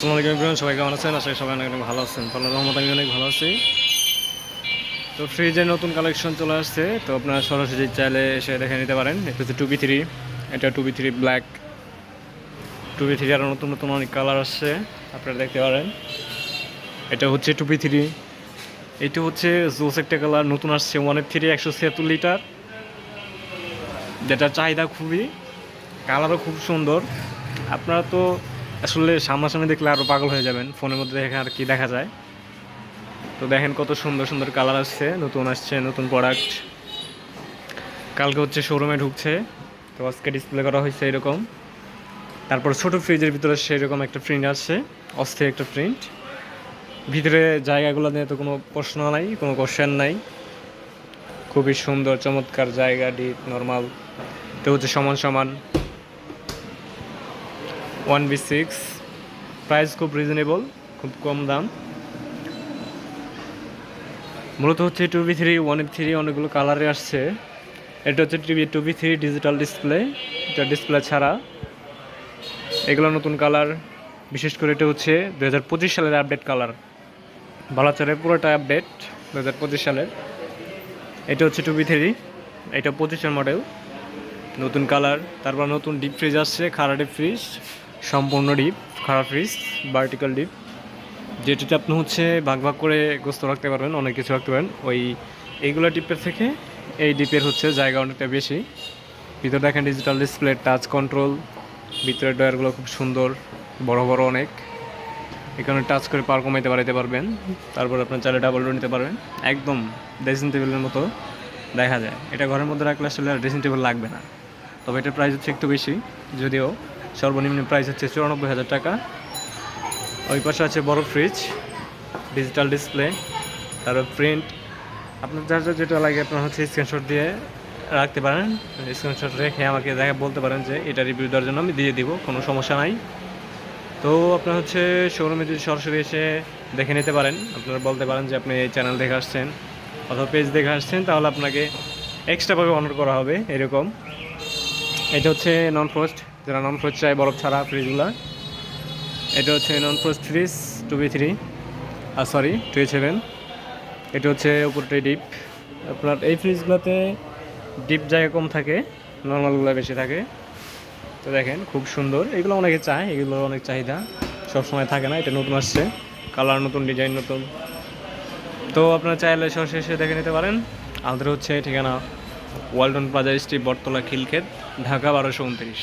আসসালামু আলাইকুম ইব্রাহিম সবাই কেমন আছেন? আশা সবাই অনেক ভালো আছেন। আল্লাহর রহমত আমি অনেক ভালো আছি। তো ফ্রিজের নতুন কালেকশন চলে আসছে। তো আপনারা সরাসরি চাইলে এসে দেখে নিতে পারেন। এটা হচ্ছে টু বি থ্রি এটা two B three black two B three আরও নতুন নতুন অনেক কালার আসছে। আপনারা দেখতে পারেন। এটা হচ্ছে টু বি থ্রি এইটা হচ্ছে জোস একটা কালার নতুন আসছে ওয়ান এফ থ্রি একশো ছিয়াত্তর লিটার যেটার চাহিদা খুবই কালারও খুব সুন্দর। আপনারা তো আসলে সামনাসামনি দেখলে আরও পাগল হয়ে যাবেন। ফোনের মধ্যে দেখে আর কি দেখা যায়। তো দেখেন কত সুন্দর সুন্দর কালার আসছে। নতুন আসছে, নতুন প্রোডাক্ট কালকে হচ্ছে শোরুমে ঢুকছে। তো আজকে ডিসপ্লে করা হয়েছে এরকম। তারপর ছোট ফ্রিজের ভিতরে সেরকম একটা প্রিন্ট আসছে। অস্থির একটা প্রিন্ট ভিতরে জায়গাগুলো নিয়ে তো কোনো প্রশ্ন নাই, কোনো কোশ্চেন নাই। খুবই সুন্দর, চমৎকার জায়গা ডিপ নর্মাল তো হচ্ছে সমান সমান। ওয়ান বি সিক্স, প্রাইস খুব রিজনেবল খুব কম দাম। মূলত হচ্ছে two B three one B three অনেকগুলো কালারে আসছে। এটা হচ্ছে TV two B three digital display এটা ডিসপ্লে ছাড়া। এগুলো নতুন কালার বিশেষ করে এটা হচ্ছে দু হাজার পঁচিশ সালের আপডেট কালার বালাচারের পুরোটা আপডেট দু হাজার পঁচিশ সালের এটা হচ্ছে টু বি থ্রি এটা পঁচিশের মডেল নতুন কালার তারপর নতুন ডিপ ফ্রিজ আসছে খারা ডিপ ফ্রিজ সম্পূর্ণ ডিপ, খারাপ ফ্রিজ ভার্টিক্যাল ডিপ যেটিতে আপনি হচ্ছে ভাগ ভাগ করে গোস্ত রাখতে পারবেন, অনেক কিছু রাখতে পারেন ওই এইগুলো ডিপের থেকে এই ডিপের হচ্ছে জায়গা অনেকটা বেশি। ভিতরে দেখেন ডিজিটাল ডিসপ্লে টাচ কন্ট্রোল ভিতরের ডয়ারগুলো খুব সুন্দর, বড় বড় অনেক। এখানে টাচ করে পার কমাইতে বাড়াইতে পারবেন, তারপর আপনার চালে ডাবল ডোর নিতে পারবেন। একদম ড্রেসিং টেবিলের মতো দেখা যায়। এটা ঘরের মধ্যে রাখলে আসলে ড্রেসিং টেবিল লাগবে না। তবে এটার প্রাইস হচ্ছে একটু বেশি, যদিও সর্বনিম্ন প্রাইস হচ্ছে চুরানব্বই হাজার টাকা। ওই পাশে আছে বড় ফ্রিজ ডিজিটাল ডিসপ্লে তারপর প্রিন্ট আপনার যার যার যেটা লাগে আপনার হচ্ছে স্ক্রিনশট দিয়ে রাখতে পারেন। স্ক্রিনশট রেখে আমাকে দেখা, বলতে পারেন যে এটা রিভিউ দেওয়ার জন্য আমি দিয়ে দিব, কোনো সমস্যা নাই। তো আপনার হচ্ছে শোরুমে যদি সরাসরি এসে দেখে নিতে পারেন, আপনারা বলতে পারেন যে আপনি এই চ্যানেল দেখে আসছেন অথবা পেজ দেখে আসছেন, তাহলে আপনাকে এক্সট্রাভাবে অনার করা হবে, এরকম। এটা হচ্ছে নন ফ্রোস্ট যারা নন ফ্রোস্ট চায় বরফ ছাড়া ফ্রিজগুলো। এটা হচ্ছে non frost fridge two B three আর সরি টু সেভেন এটা হচ্ছে উপরটাই ডিপ আপনার এই ফ্রিজগুলোতে ডিপ জায়গা কম থাকে নর্মালগুলো বেশি থাকে। তো দেখেন, খুব সুন্দর। এগুলো অনেকে চায় এগুলোর অনেক চাহিদা। সবসময় থাকে না, এটা নতুন আসছে। কালার নতুন, ডিজাইন নতুন। তো আপনারা চাইলে সরাসরি এসে দেখে নিতে পারেন। আমাদের হচ্ছে ঠিকানা Walton plaza, street Battala, Khilkhet, Dhaka বারোশো উনত্রিশ।